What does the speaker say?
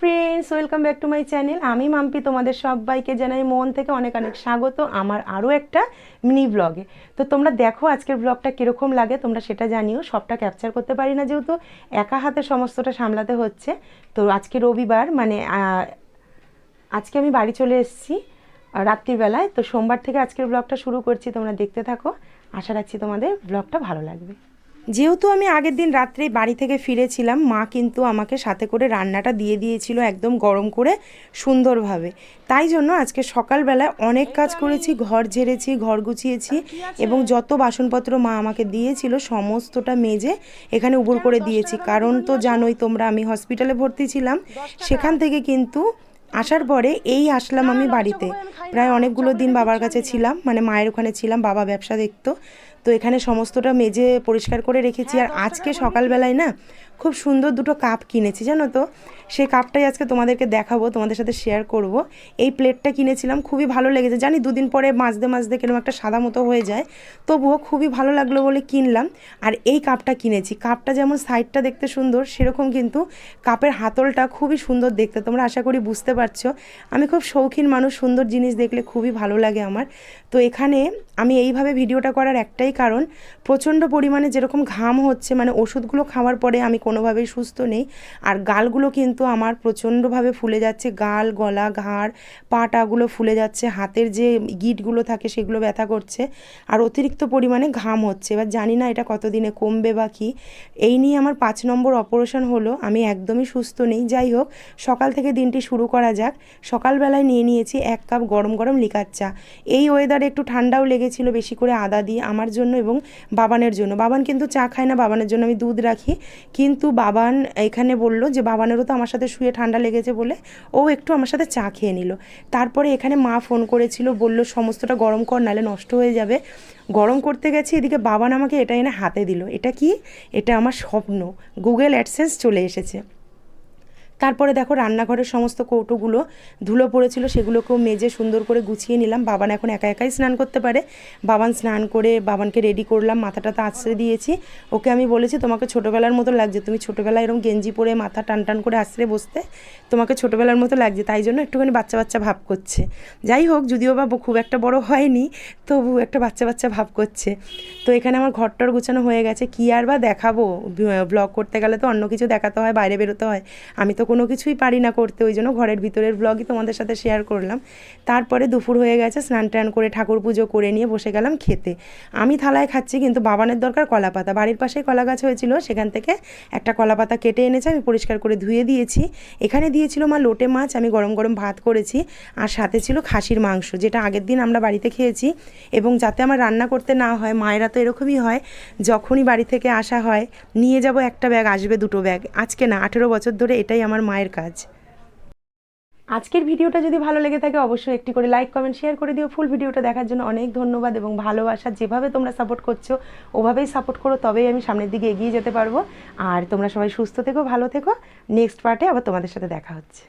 Friends welcome back to my channel আমি মাম্পি, তোমাদের সবাইকে জানাই মন থেকে অনেক অনেক স্বাগত আমার আরও একটা মিনি ব্লগে তো তোমরা দেখো আজকের ব্লগটা কীরকম লাগে, তোমরা সেটা জানিও। সবটা ক্যাপচার করতে পারি না যেহেতু একা হাতে সমস্তটা সামলাতে হচ্ছে। তো আজকে রবিবার মানে আজকে আমি বাড়ি চলে এসেছি রাত্রিবেলায়। তো সোমবার থেকে আজকের ব্লগটা শুরু করছি, তোমরা দেখতে থাকো। আশা রাখছি তোমাদের ব্লগটা ভালো লাগবে। যেহেতু আমি আগের দিন রাত্রেই বাড়ি থেকে ফিরেছিলাম, মা কিন্তু আমাকে সাথে করে রান্নাটা দিয়ে দিয়েছিল একদম গরম করে সুন্দরভাবে। তাই জন্য আজকে সকালবেলায় অনেক কাজ করেছি, ঘর ঝেড়েছি, ঘর গুছিয়েছি এবং যত বাসনপত্র মা আমাকে দিয়েছিল সমস্তটা মেজে এখানে উবুর করে দিয়েছি। কারণ তো জানোই তোমরা, আমি হসপিটালে ভর্তি ছিলাম। সেখান থেকে কিন্তু আসার পরে এই আসলাম আমি বাড়িতে। প্রায় অনেকগুলো দিন বাবার কাছে ছিলাম মানে মায়ের ওখানে ছিলাম, বাবা ব্যবসা দেখতো। তো এখানে সমস্তটা মেজে পরিষ্কার করে রেখেছি। আর আজকে সকালবেলায় না খুব সুন্দর দুটো কাপ কিনেছি, জানো তো? সেই কাপটাই আজকে তোমাদেরকে দেখাবো, তোমাদের সাথে শেয়ার করব। এই প্লেটটা কিনেছিলাম, খুবই ভালো লেগেছে। জানি দুদিন পরে মাজতে মাজতে কীরকম একটা সাদা মতো হয়ে যায়, তবুও খুবই ভালো লাগল বলে কিনলাম। আর এই কাপটা কিনেছি। কাপটা যেমন সাইডটা দেখতে সুন্দর, সেরকম কিন্তু কাপের হাতলটা খুবই সুন্দর দেখতে। তোমরা আশা করি বুঝতে পারছ। আমি খুব শৌখিন মানুষ, সুন্দর জিনিস দেখলে খুবই ভালো লাগে আমার। তো এখানে আমি এইভাবে ভিডিওটা করার একটাই কারণ, প্রচণ্ড পরিমাণে যেরকম ঘাম হচ্ছে মানে ওষুধগুলো খাওয়ার পরে আমি কোনোভাবেই সুস্থ নেই। আর গালগুলো কিন্তু আমার প্রচণ্ডভাবে ফুলে যাচ্ছে, গাল, গলা, ঘাড়, পাটাগুলো ফুলে যাচ্ছে, হাতের যে গিটগুলো থাকে সেগুলো ব্যথা করছে, আর অতিরিক্ত পরিমাণে ঘাম হচ্ছে। এবার জানি না এটা কতদিনে কমবে বা কী। এই নিয়ে আমার পাঁচ নম্বর অপারেশন হলো, আমি একদমই সুস্থ নেই। যাই হোক, সকাল থেকে দিনটি শুরু করা যাক। সকালবেলায় নিয়ে নিয়েছি এক কাপ গরম গরম গরম লিকার চা। এই ওয়েদারে একটু ঠান্ডাও লেগেছিল বেশি করে আদা দিয়ে আমার জন্য এবং বাবানের জন্য। বাবান কিন্তু চা খায় না, বাবানের জন্য আমি দুধ রাখি। কিন্তু বাবান এখানে বলল যে, বাবানেরও তো আমার সাথে শুয়ে ঠান্ডা লেগেছে বলে ও একটু আমার সাথে চা খেয়ে নিল। তারপরে এখানে মা ফোন করেছিল, বলল, সমস্তটা গরম কর, নাহলে নষ্ট হয়ে যাবে। গরম করতে গেছি, এদিকে বাবান আমাকে এটা এনে হাতে দিল। এটা কি? এটা আমার স্বপ্ন। গুগল অ্যাডসেন্স চলে এসেছে। তারপরে দেখো রান্নাঘরের সমস্ত কৌটোগুলো ধুলো পড়েছিল, সেগুলোকেও মেজে সুন্দর করে গুছিয়ে নিলাম। বাবান এখন একা একাই স্নান করতে পারে। বাবান স্নান করে বাবানকে রেডি করলাম, মাথাটা তো আশ্রয় দিয়েছি। ওকে আমি বলেছি, তোমাকে ছোটোবেলার মতো লাগছে, তুমি ছোটোবেলায় এরকম গেঞ্জি পরে মাথা টান টান করে আশ্রয় বসতে, তোমাকে ছোটোবেলার মতো লাগছে, তাই জন্য একটুখানি বাচ্চা বাচ্চা ভাব করছে। যাই হোক, যদিও বা খুব একটা বড় হয়নি, তবু একটা বাচ্চা বাচ্চা ভাব করছে। তো এখানে আমার ঘরটর গুছানো হয়ে গেছে। কী আর বা দেখাবো? ব্লগ করতে গেলে তো অন্য কিছু দেখাতে হয়, বাইরে বেরোতে হয়। আমি তো কোনো কিছুই পারি না করতে, ওই জন্য ঘরের ভিতরের ব্লগই তোমাদের সাথে শেয়ার করলাম। তারপরে দুপুর হয়ে গেছে, স্নান টান করে ঠাকুর পুজো করে নিয়ে বসে গেলাম খেতে। আমি থালায় খাচ্ছি কিন্তু বাবানের দরকার কলা পাতা। বাড়ির পাশেই কলা গাছ হয়েছিল, সেখান থেকে একটা কলা পাতা কেটে এনেছে, আমি পরিষ্কার করে ধুয়ে দিয়েছি। এখানে দিয়েছিল মা লোটে মাছ, আমি গরম গরম ভাত করেছি, আর সাথে ছিল খাসির মাংস, যেটা আগের দিন আমরা বাড়িতে খেয়েছি। এবং যাতে আমার রান্না করতে না হয়, মায়েরা তো এরকমই হয়, যখনই বাড়ি থেকে আসা হয়, নিয়ে যাব একটা ব্যাগ, আসবে দুটো ব্যাগ। আজকে না, আঠেরো বছর ধরে এটাই আমার মায়ের কাজ। আজকের ভিডিওটা যদি ভালো লেগে থাকে, অবশ্যই একটি করে লাইক কমেন্ট শেয়ার করে দিও। ফুল ভিডিওটা দেখার জন্য অনেক ধন্যবাদ এবং ভালোবাসা। যেভাবে তোমরা সাপোর্ট করছ, ওভাবেই সাপোর্ট করো, তবেই আমি সামনের দিকে এগিয়ে যেতে পারব। আর তোমরা সবাই সুস্থ থেকো, ভালো থেকো। নেক্সট পার্টে আবার তোমাদের সাথে দেখা হচ্ছে।